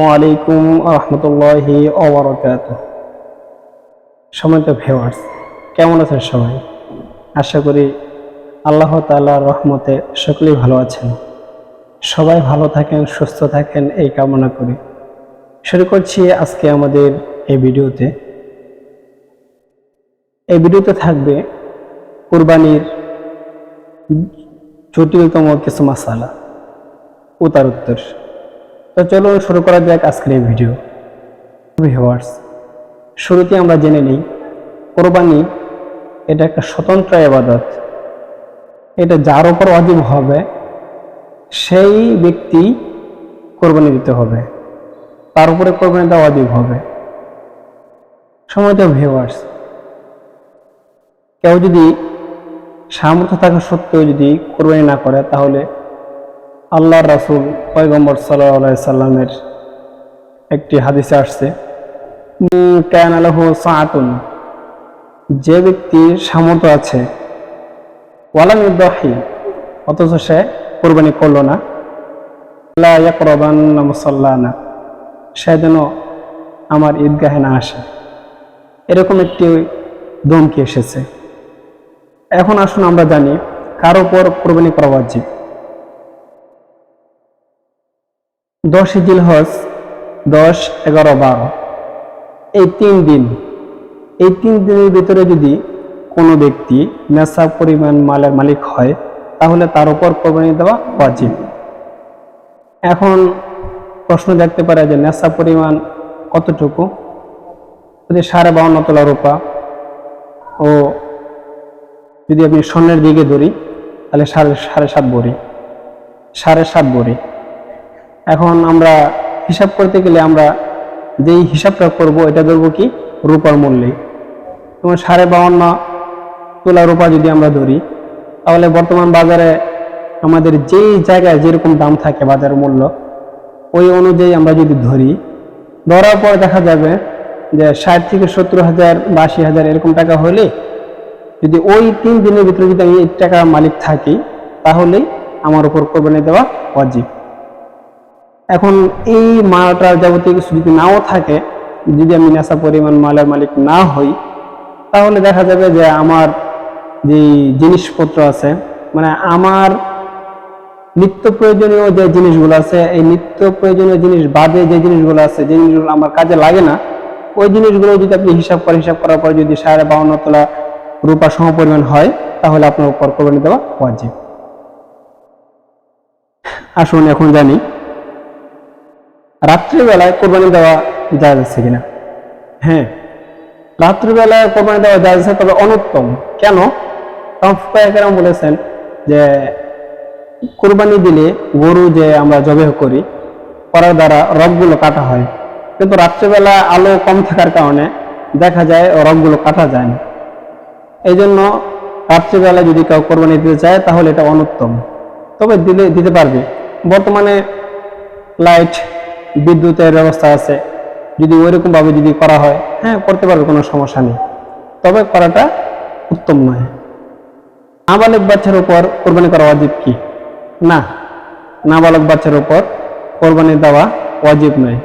ওয়ালাইকুম রহমতুল্লাহি ওবরকাত সময়ত কেমন আছেন সবাই? আশা করি আল্লাহ তাআলার রহমতে সকলেই ভালো আছেন। সবাই ভালো থাকেন, সুস্থ থাকেন, এই কামনা করি। শুরু করছি আজকে আমাদের এই ভিডিওতে। এই ভিডিওতে থাকবে কুরবানির জটিলতম কিছু মাসালা। উত্তর তো চলো শুরু করা যাক আজকের এই ভিডিও ভিউয়ার্স শুরুতে আমরা জেনে নিই, কোরবানি এটা একটা স্বতন্ত্র আবাদত। এটা যার উপর অজীব হবে, সেই ব্যক্তি কোরবানি দিতে হবে। তার উপরে কোরবানি দেওয়া অজীব হবে। সময়ত ভিউয়ার্স কেউ যদি সামর্থ্য থাকা সত্ত্বেও যদি কোরবানি না করে, তাহলে আল্লাহ রাসুল পয়গম্বর সাল্লাহ সাল্লামের একটি হাদিসে আসছে ক্যান আলহ সাআতুন যে ব্যক্তির সামর্থ্য আছে, ওয়ালাম ইউদাহি অথচ সে কোরবানি করল না ইয়াকরাবান্না সে যেন আমার ঈদগাহে না আসে। এরকম একটি দমকি এসেছে। এখন আসুন আমরা জানি কার উপর কোরবানি করা উচিত দশ জিল হজ, দশ, এগারো, বারো। এই তিন দিন, এই তিন দিনের ভিতরে যদি কোনো ব্যক্তি নেশা পরিমাণ মালের মালিক হয়, তাহলে তার উপর কোরবানি দেওয়া উচিত এখন প্রশ্ন দেখতে পারে যে নেশা পরিমাণ কতটুকু? যদি সাড়ে বাউন্ন তোলা রূপা ও যদি আপনি স্বর্ণের দিকে ধরি, তাহলে সাড়ে সাড়ে সাত বড়ি। সাড়ে সাত বড়ি। এখন আমরা হিসাব করতে গেলে আমরা যেই হিসাবটা করব, এটা ধরবো কি? রূপার মূল্যে। তোমার সাড়ে বাউন্ন তোলা রূপা যদি আমরা ধরি, তাহলে বর্তমান বাজারে আমাদের যেই জায়গায় যেরকম দাম থাকে বাজার মূল্য, ওই অনুযায়ী আমরা যদি ধরি, ধরার পর দেখা যাবে যে ষাট থেকে সত্তর হাজার বা আশি হাজার এরকম টাকা হলে যদি ওই তিন দিনের ভিতরে যদি আমি এই টাকা মালিক থাকি, তাহলেই আমার উপর কোরবানি দেওয়া অজীব এখন এই মালটার যাবতীয় কিছু যদি নাও থাকে, যদি আমি নেশা পরিমাণ মালের মালিক না হই, তাহলে দেখা যাবে যে আমার যে জিনিসপত্র আছে মানে আমার নিত্য প্রয়োজনীয় যে জিনিসগুলো আছে, এই নিত্য প্রয়োজনীয় জিনিস বাদে যে জিনিসগুলো আছে, যে জিনিসগুলো আমার কাজে লাগে না, ওই জিনিসগুলো যদি আপনি হিসাব করে, হিসাব করার পর যদি সাড়ে বাউন্ন তোলা রূপা সম পরিমাণ হয়, তাহলে আপনার উপর কোরবানি দেওয়া ওয়াজিব। আসুন, এখন জানি রাত্রিবেলায় কোরবানি দেওয়া যায় যাচ্ছে কিনা? হ্যাঁ। রাত্রিবেলায় কোরবানি দেওয়া যায় যাচ্ছে তবে অনুত্তম। কেন? কারণ বলেছেন যে কোরবানি দিলে গরু যে আমরা জবেহ করি করার দ্বারা রগগুলো কাটা হয়। কিন্তু রাত্রিবেলা আলো কম থাকার কারণে দেখা যায় রগগুলো কাটা যায় না। এই জন্য রাত্রিবেলা যদি কেউ কোরবানি দিতে চায় তাহলে এটা অনুত্তম। তবে দিলে দিতে পারবে। বর্তমানে লাইট বিদ্যুতের ব্যবস্থা আছে। যদি ওইরকমভাবে যদি করা হয় হ্যাঁ করতে পারবে, কোনো সমস্যা নেই। তবে করাটা উত্তম নয়। নাবালক বাচ্চার উপর কোরবানি করা অজীব কি? না। নাবালক বাচ্চার উপর কোরবানি দেওয়া অজীব নয়।